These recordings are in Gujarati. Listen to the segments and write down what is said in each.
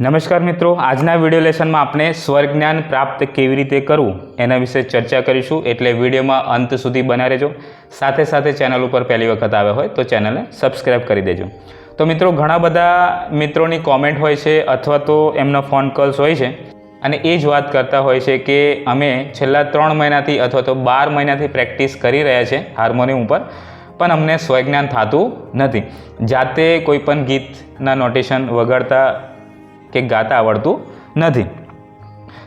નમસ્કાર મિત્રો, આજના વીડિયો લેસનમાં આપણે સ્વરજ્ઞાન પ્રાપ્ત કેવી રીતે કરવું એના વિશે ચર્ચા કરીશું. એટલે વિડીયોમાં અંત સુધી બના રહેજો. સાથે સાથે ચેનલ ઉપર પહેલી વખત આવ્યા હોય તો ચેનલને સબસ્ક્રાઈબ કરી દેજો. તો મિત્રો, ઘણા બધા મિત્રોની કોમેન્ટ હોય છે અથવા તો એમના ફોન કોલ્સ હોય છે અને એ જ વાત કરતા હોય છે કે અમે છેલ્લા ત્રણ મહિનાથી અથવા તો બાર મહિનાથી પ્રેક્ટિસ કરી રહ્યા છે હાર્મોનિયમ ઉપર, પણ અમને સ્વજ્ઞાન થતું નથી. જાતે કોઈ પણ ગીતના નોટેશન વગાડતા કે ગાતા આવડતું નથી.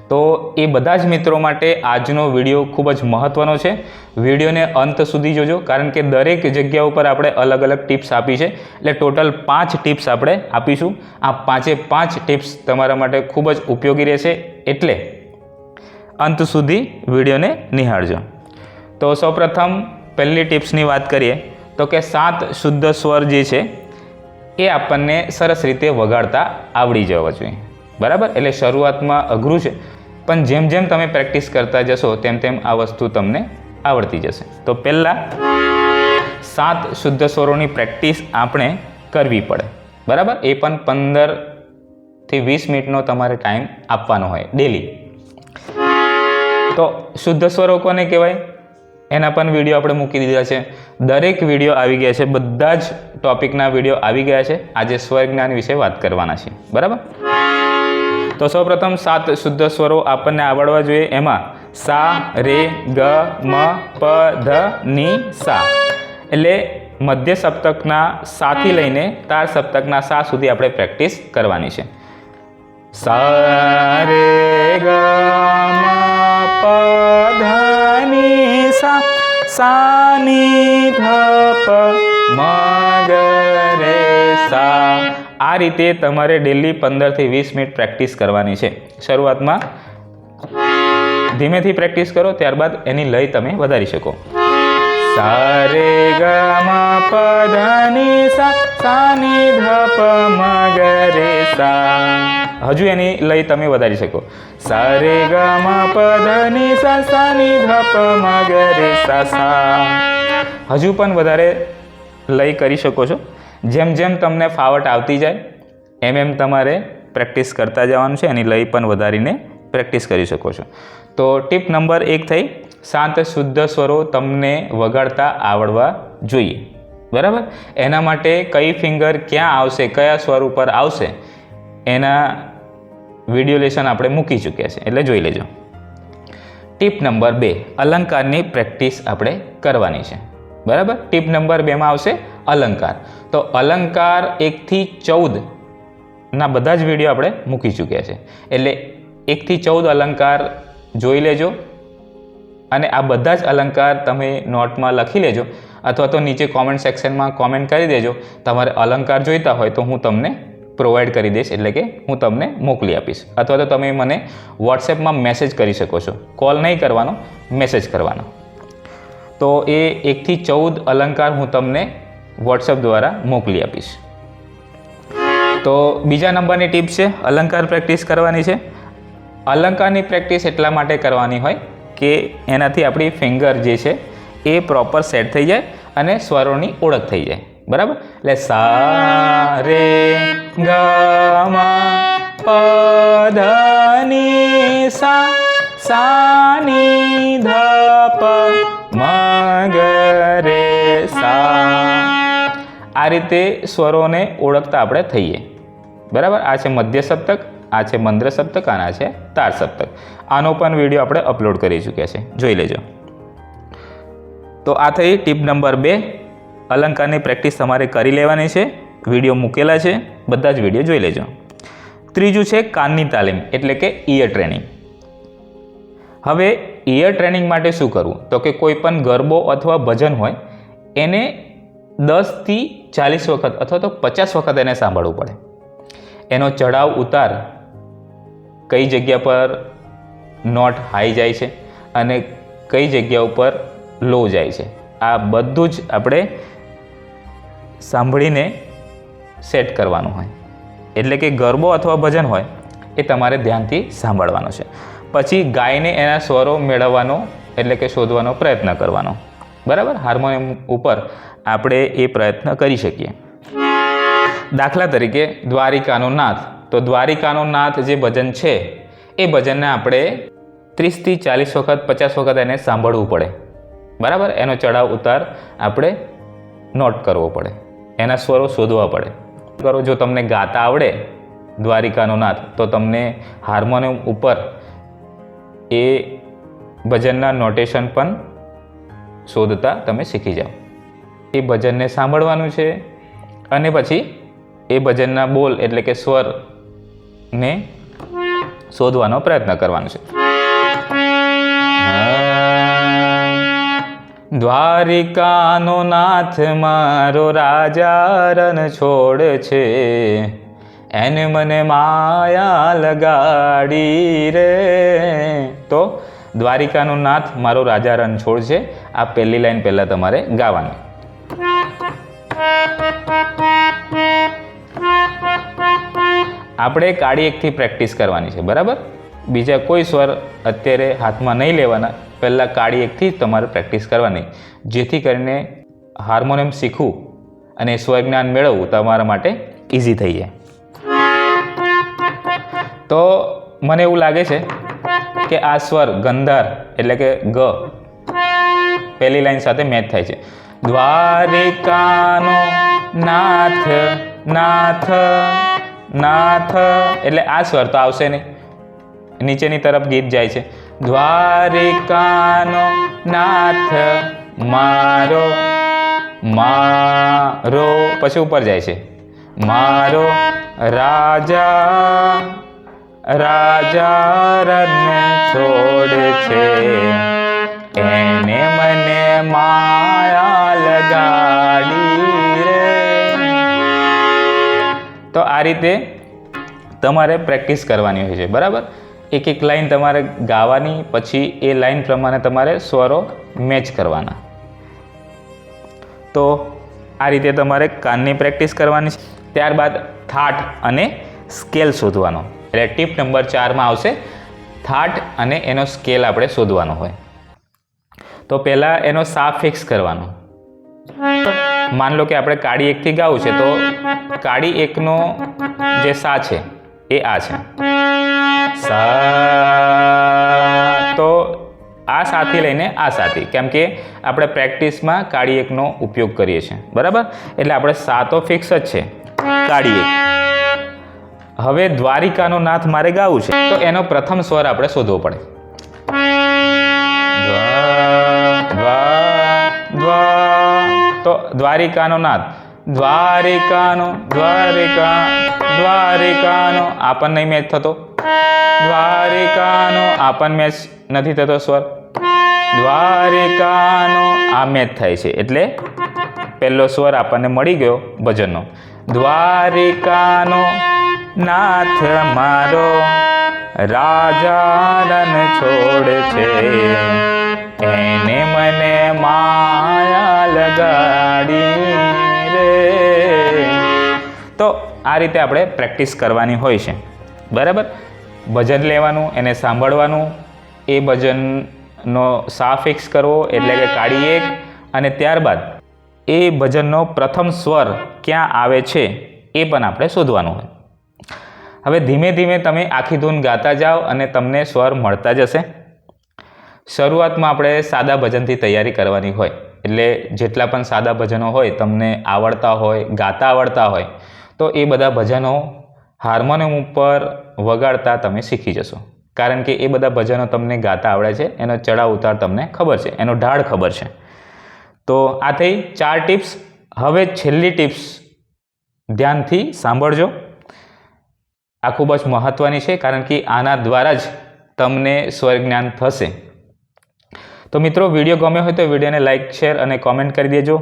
તો એ બધા જ મિત્રો માટે આજનો વીડિયો ખૂબ જ મહત્ત્વનો છે. વિડીયોને અંત સુધી જોજો, કારણ કે દરેક જગ્યા ઉપર આપણે અલગ અલગ ટિપ્સ આપી છે. એટલે ટોટલ પાંચ ટિપ્સ આપણે આપીશું. આ પાંચે પાંચ ટિપ્સ તમારા માટે ખૂબ જ ઉપયોગી રહેશે. એટલે અંત સુધી વિડીયોને નિહાળજો. તો સૌપ્રથમ પહેલી ટિપ્સની વાત કરીએ, તો કે સાત શુદ્ધ સ્વર જે છે એ આપણને સરસ રીતે વગાડતા આવડી જવા જોઈએ. બરાબર? એટલે શરૂઆતમાં અઘરું છે. પણ જેમ જેમ તમે પ્રેક્ટિસ કરતા જશો, તેમ તેમ આ વસ્તુ તમને આવડતી જશે. તો પહેલાં સાત શુદ્ધ સ્વરોની પ્રેક્ટિસ આપણે કરવી પડે. બરાબર? એ પણ પંદરથી વીસ મિનિટનો તમારે ટાઈમ આપવાનો હોય, ડેલી. તો શુદ્ધ સ્વરો કોને કહેવાય? એના પણ વીડિયો આપણે મૂકી દીધા છે. દરેક વીડિયો આવી ગયા છે. બધા જ ટોપિકના વીડિયો આવી ગયા છે. આજે સ્વર જ્ઞાન વિશે વાત કરવાના છે બરાબર? તો સૌપ્રથમ સાત શુદ્ધ સ્વરો આપણને આવડવા જોઈએ. એમાં સા, રે, ગ, મ, પ, ધ, ની, સા. એટલે મધ્ય સપ્તકના સાથી લઈને તાર સપ્તકના સા સુધી આપણે પ્રેક્ટિસ કરવાની છે. સા, રે, ગ સા ધપ ધ પ મ ગ રે સા આ રીતે તમારે ડેલી પંદરથી વીસ મિનિટ પ્રેક્ટિસ કરવાની છે. શરૂઆતમાં ધીમેથી પ્રેક્ટિસ કરો, ત્યારબાદ એની લય તમે વધારી શકો. સા રે ગ મ પ સા સા ધપ મગરે સા હજુ એની લય તમે વધારી શકો. સારે ગામા ગ સાસાની ધપ મગરે સાસા. હજુ પણ વધારે લઈ કરી શકો છો. જેમ જેમ તમને ફાવટ આવતી જાય, એમ એમ તમારે પ્રેક્ટિસ કરતા જવાનું છે. એની લય પણ વધારીને પ્રેક્ટિસ કરી શકો છો. તો ટીપ નંબર એક થઈ, શાંત શુદ્ધ સ્વરો તમને વગાડતા આવડવા જોઈએ. બરાબર? એના માટે કઈ ફિંગર ક્યાં આવશે, કયા સ્વર ઉપર આવશે એના વીડિયો લેશન આપણે મૂકી ચૂક્યા છે. એટલે જોઈ લેજો. ટીપ નંબર બે, અલંકારની પ્રેક્ટિસ આપણે કરવાની છે. બરાબર? ટીપ નંબર બેમાં આવશે અલંકાર. તો અલંકાર એકથી ચૌદના બધા જ વીડિયો આપણે મૂકી ચૂક્યા છે. એટલે એકથી ચૌદ અલંકાર જોઈ લેજો. અને આ બધા જ અલંકાર તમે નોટમાં લખી લેજો. અથવા તો નીચે કોમેન્ટ સેક્શનમાં કોમેન્ટ કરી દેજો. તમારે અલંકાર જોઈતા હોય તો હું તમને પ્રોવાઈડ કરી દઈશ, એટલે કે હું તમને મોકલી આપીશ. અથવા તો તમે મને વોટ્સએપમાં મેસેજ કરી શકો છો. કોલ નહીં કરવાનો મેસેજ કરવાનો. તો એ એકથી ચૌદ અલંકાર હું તમને વોટ્સએપ દ્વારા મોકલી આપીશ. તો બીજા નંબરની ટીપ છે, અલંકાર પ્રેક્ટિસ કરવાની છે. અલંકારની પ્રેક્ટિસ એટલા માટે કરવાની હોય કે એનાથી આપણી ફિંગર જે છે, એ પ્રોપર સેટ થઈ જાય અને સ્વરોની ઓળખ થઈ જાય. બરાબર? એટલે સા રે ગ મા પ ધ ની સા. સા ની ધ પ મ ગ રે સા આ રીતે સ્વરોને ઓળખતા આપણે થઈએ. બરાબર? આ છે મધ્ય સપ્તક, આ છે મંદ્ર સપ્તક અને આ છે તાર સપ્તક. આનો પણ વીડિયો આપણે અપલોડ કરી ચૂક્યા છે. જોઈ લેજો. તો આ થઈ ટીપ નંબર બે. અલંકારની પ્રેક્ટિસ તમારે કરી લેવાની છે. વીડિયો મૂકેલા છે. બધા જ વીડિયો જોઈ લેજો. ત્રીજું છે કાનની તાલીમ, એટલે કે ઇયર ટ્રેનિંગ હવે ઇયર ટ્રેનિંગ માટે શું કરવું? તો કે કોઈ પણ ગરબો અથવા ભજન હોય, એને દસથી ચાલીસ વખત અથવા તો પચાસ વખત એને સાંભળવું પડે. એનો ચઢાવ ઉતાર કઈ જગ્યા પર નોટ હાઈ જાય છે અને કઈ જગ્યા ઉપર લો જાય છે. આ બધું જ આપણે સાંભળીને સેટ કરવાનું હોય. એટલે કે ગરબો અથવા ભજન હોય, એ તમારે ધ્યાનથી સાંભળવાનો છે. પછી ગાયને એના સ્વરો મેળવવાનો, એટલે કે શોધવાનો પ્રયત્ન કરવાનો. બરાબર? હાર્મોનિયમ ઉપર આપણે એ પ્રયત્ન કરી શકીએ. દાખલા તરીકે દ્વારિકાનો નાથ. તો દ્વારિકાનો નાથ જે ભજન છે, એ ભજનને આપણે ત્રીસથી ચાલીસ વખત, પચાસ વખત એને સાંભળવું પડે. બરાબર? એનો ચડાવ ઉતાર આપણે નોટ કરવો પડે. એના સ્વરો શોધવા પડે. કરો જો તમને ગાતા આવડે દ્વારિકાનો નાથ તો તમને હાર્મોનિયમ ઉપર એ ભજનના નોટેશન પણ શોધતા તમે શીખી જાઓ. એ ભજનને સાંભળવાનું છે અને પછી એ ભજનના બોલ એટલે કે સ્વરને શોધવાનો પ્રયત્ન કરવાનો છે. દ્વારિકાનો નાથ મારો રાજા રન છોડ છે. એને મને માયા લગાડી રે. તો દ્વારિકાનો નાથ મારો રાજા રન છોડ છે. આ પહેલી લાઈન પહેલાં તમારે ગાવાની. આપણે કાળી એકથી પ્રેક્ટિસ કરવાની છે, બરાબર? બીજા કોઈ સ્વર અત્યારે હાથમાં નહીં લેવાના, પહેલાં કાળી એકથી તમારે પ્રેક્ટિસ કરવાની. જેથી કરીને હાર્મોનિયમ શીખવું અને સ્વજ્ઞાન મેળવવું તમારા માટે ઇઝી થઈ જાય. તો મને એવું લાગે છે કે આ સ્વર ગંધાર એટલે કે ગ પહેલી લાઈન સાથે મેચ થાય છે. દ્વારિકાનો નાથ નાથ નાથ, એટલે આ સ્વર તો આવશે નહીં. નીચેની તરફ ગીત જાય છે. દ્વારિકાનો નાથ મારો મારો, પછી ઉપર જાય છે. મારો રાજા રાજા રન છોડ છે. એને મને માયા લગાડી રે. તો આ રીતે તમારે પ્રેક્ટિસ કરવાની હોય છે, બરાબર? એક એક લાઈન તમારે ગાવાની, પછી એ લાઈન પ્રમાણે તમારે સ્વરો મેચ કરવાના. તો આ રીતે તમારે કાનની પ્રેક્ટિસ કરવાની ત્યારબાદ થાટ અને સ્કેલ શોધવાનો. એટલે ટીપ નંબર ચારમાં આવશે, થાટ અને એનો સ્કેલ આપણે શોધવાનો હોય. તો પહેલાં એનો સા ફિક્સ કરવાનો. માન લો કે આપણે કાળી એકથી ગાવું છે, તો કાળી એકનો જે સા છે, એ આ છે. સા તો આ સાથી લઈને આ સાથી. કેમ કે આપણે પ્રેક્ટિસમાં કાળી એકનો ઉપયોગ કરીએ છીએ. બરાબર? એટલે આપણે સા તો ફિક્સ જ છે. કાળી એક. હવે દ્વારિકાનો નાથ મારે ગાવું છે. તો એનો પ્રથમ સ્વર આપણે શોધવો પડે. તો દ્વારિકાનો નાથ. દ્વારિકાનો, દ્વારિકા, દ્વારિકાનો. આ પણ નહીં મેચ થતો. દ્વારિકાનો, આ પણ મેચ નથી થતો સ્વર. દ્વારિકાનો, આ મેચ થાય છે. એટલે પહેલો સ્વર આપણને મળી ગયો ભજનનો. દ્વારિકાનો, નાથ મારો રાજા રન છોડ છે. એને મને માયા લગાડી રે. તો આ રીતે આપણે પ્રેક્ટિસ કરવાની હોય છે. બરાબર? ભજન લેવાનું એને સાંભળવાનું એ ભજનનો સા ફિક્સ કરવો એટલે કે કાઢી એક અને ત્યારબાદ એ ભજનનો પ્રથમ સ્વર ક્યાં આવે છે એ પણ આપણે શોધવાનું હોય. હવે ધીમે ધીમે તમે આખી ધૂન ગાતા જાઓ અને તમને સ્વર મળતા જશે. શરૂઆતમાં આપણે સાદા ભજનથી તૈયારી કરવાની હોય એટલે જેટલા પણ સાદા ભજનો હોય તમને આવડતા હોય ગાતા આવડતા હોય તો એ બધા ભજનો હાર્મોનિયમ ઉપર વગાડતા તમે શીખી જશો. કારણ કે એ બધા ભજનો તમને ગાતા આવડે છે, એનો ચડાવ ઉતાર તમને ખબર છે, એનો ઢાળ ખબર છે. તો આ થઈ ચાર ટિપ્સ. હવે છેલ્લી ટિપ્સ ધ્યાનથી સાંભળજો. આ ખૂબ જ મહત્ત્વની છે, કારણ કે આના દ્વારા જ તમને સ્વર જ્ઞાન થશે. તો મિત્રો, વીડિયો ગમ્યો હોય તો વિડીયોને લાઇક શેર અને કોમેન્ટ કરી દેજો.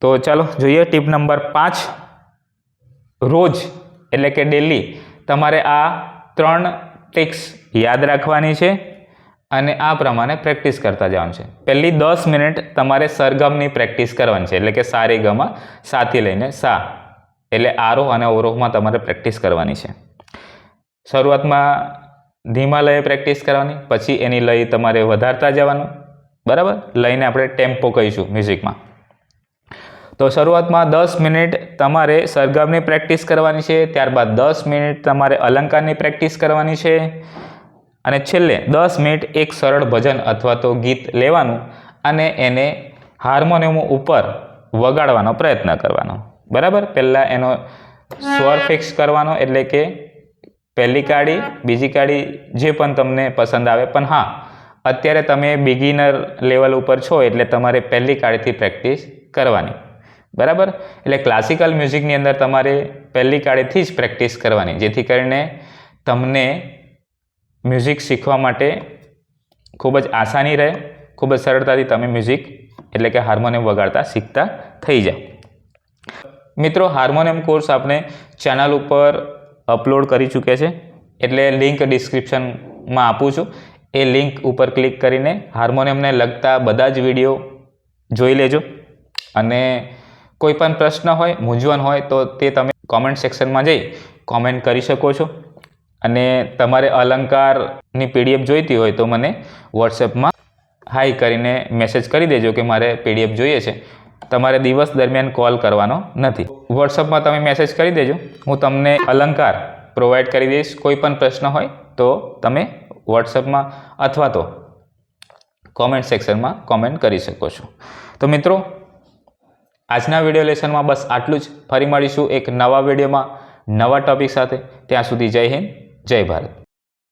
તો ચાલો જોઈએ ટીપ નંબર પાંચ. રોજ એટલે કે ડેલી તમારે આ ત્રણ ટ્રિક્સ યાદ રાખવાની છે અને આ પ્રમાણે પ્રેક્ટિસ કરતા જવાનું છે. પહેલી દસ મિનિટ તમારે સરગમની પ્રેક્ટિસ કરવાની છે. એટલે કે સારી ગમા સાથી લઈને સા. એટલે આરોહ અને અવરોહમાં તમારે પ્રેક્ટિસ કરવાની છે. શરૂઆતમાં ધીમા લયે પ્રેક્ટિસ કરવાની, પછી એની લય તમારે વધારતા જવાનું. બરાબર? લઈને આપણે ટેમ્પો કહીશું મ્યુઝિકમાં તો શરૂઆતમાં દસ મિનિટ તમારે સરગમની પ્રેક્ટિસ કરવાની છે, ત્યારબાદ દસ મિનિટ તમારે અલંકારની પ્રેક્ટિસ કરવાની છે અને છેલ્લે દસ મિનિટ એક સરળ ભજન અથવા તો ગીત લેવાનું અને એને હાર્મોનિયમ ઉપર વગાડવાનો પ્રયત્ન કરવાનો. બરાબર? પહેલાં એનો સ્વર ફિક્સ કરવાનો એટલે કે પહેલી કાળી, બીજી કાળી જે પણ તમને પસંદ આવે. પણ હા, અત્યારે તમે બિગિનર લેવલ ઉપર છો એટલે તમારે પહેલી કાળીથી પ્રેક્ટિસ કરવાની. બરાબર? એટલે ક્લાસિકલ મ્યુઝિકની અંદર તમારે પહેલી કાળેથી જ પ્રેક્ટિસ કરવાની, જેથી કરીને તમને મ્યુઝિક શીખવા માટે ખૂબ જ આસાની રહે, ખૂબ જ સરળતાથી તમે મ્યુઝિક એટલે કે હાર્મોનિયમ વગાડતા શીખતા થઈ જાઓ મિત્રો હાર્મોનિયમ કોર્સ આપણે ચેનલ ઉપર અપલોડ કરી ચૂક્યા છે, એટલે લિંક ડિસ્ક્રિપ્શનમાં આપું છું. એ લિંક ઉપર ક્લિક કરીને હાર્મોનિયમને લગતા બધા જ વીડિયો જોઈ લેજો અને કોઈ પણ પ્રશ્ન હોય, મૂંઝવણ હોય, તો તે તમે કોમેન્ટ સેક્શનમાં જઈ કોમેન્ટ કરી શકો છો. અને તમારે અલંકારની પીડીએફ જોઈતી હોય તો મને વોટ્સએપમાં હાઈ કરીને મેસેજ કરી દેજો કે મારે પીડીએફ જોઈએ છે. તમારે દિવસ દરમિયાન કોલ કરવાનો નથી. વોટ્સઅપમાં તમે મેસેજ કરી દેજો. હું તમને અલંકાર પ્રોવાઈડ કરી દઈશ. કોઈ પણ પ્રશ્ન હોય તો તમે વોટ્સઅપમાં અથવા તો કોમેન્ટ સેક્શનમાં કોમેન્ટ કરી શકો છો. તો મિત્રો આજના વીડિયો લેસનમાં બસ આટલું જ. ફરી મળીશું એક નવા વિડીયોમાં નવા ટોપિક સાથે. ત્યાં સુધી જય હિન્દ, જય ભારત.